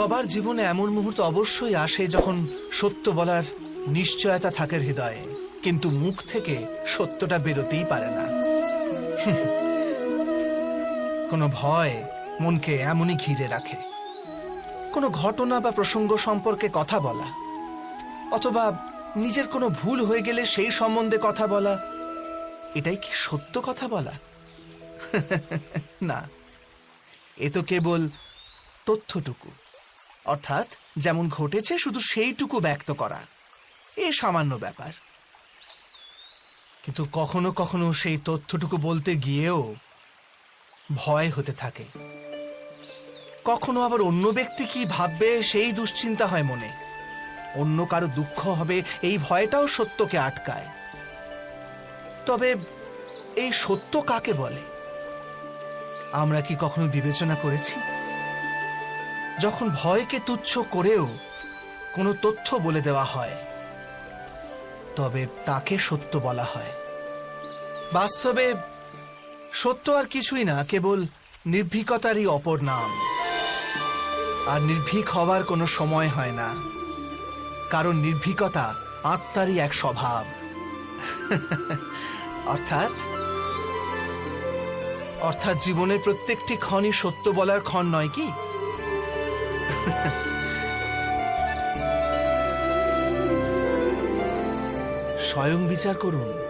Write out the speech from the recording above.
সবার জীবনে এমন মুহূর্ত অবশ্যই আসে যখন সত্য বলার নিশ্চয়তা থাকে হৃদয়ে। কিন্তু মুখ থেকে সত্যটা বেরোতেই পারে না। কোনো ভয় মনকে এমনই ঘিরে রাখে। কোনো ঘটনা বা প্রসঙ্গ সম্পর্কে কথা বলা। অথবা নিজের কোনো ভুল হয়ে গেলে সেই সম্বন্ধে কথা বলা। এটাই কি সত্য কথা বলা? না। এ তো কেবল তথ্যটুকু। অর্থাৎ যেমন ঘটেছে, শুধু সেইটুকু ব্যক্ত করা। এ সামান্য ব্যাপার। কিন্তু কখনো কখনো সেই তথ্যটুকু বলতে গিয়েও ভয় হতে থাকে। কখনো আবার অন্য ব্যক্তি কি ভাববে, সেই দুশ্চিন্তা হয় মনে। অন্য কারও দুঃখ হবে, এই ভয়টাও সত্যকে আটকায়। তবে এই সত্য কাকে বলে? আমরা কি কখনো বিবেচনা করেছি? যখন ভয়কে তুচ্ছ করেও কোনো তথ্য বলে দেওয়া হয়, তবে তাকে সত্য বলা হয়। বাস্তবে সত্য আর কিছুই না, কেবল নির্ভীকতারই অপর নাম। আর নির্ভীক হওয়ার কোনো সময় হয় না। কারণ নির্ভীকতা আত্মারই এক স্বভাব। অর্থাৎ অর্থাৎ জীবনের প্রত্যেকটি ক্ষণই সত্য বলার ক্ষণ নয় কি? স্বয়ং বিচার করুন।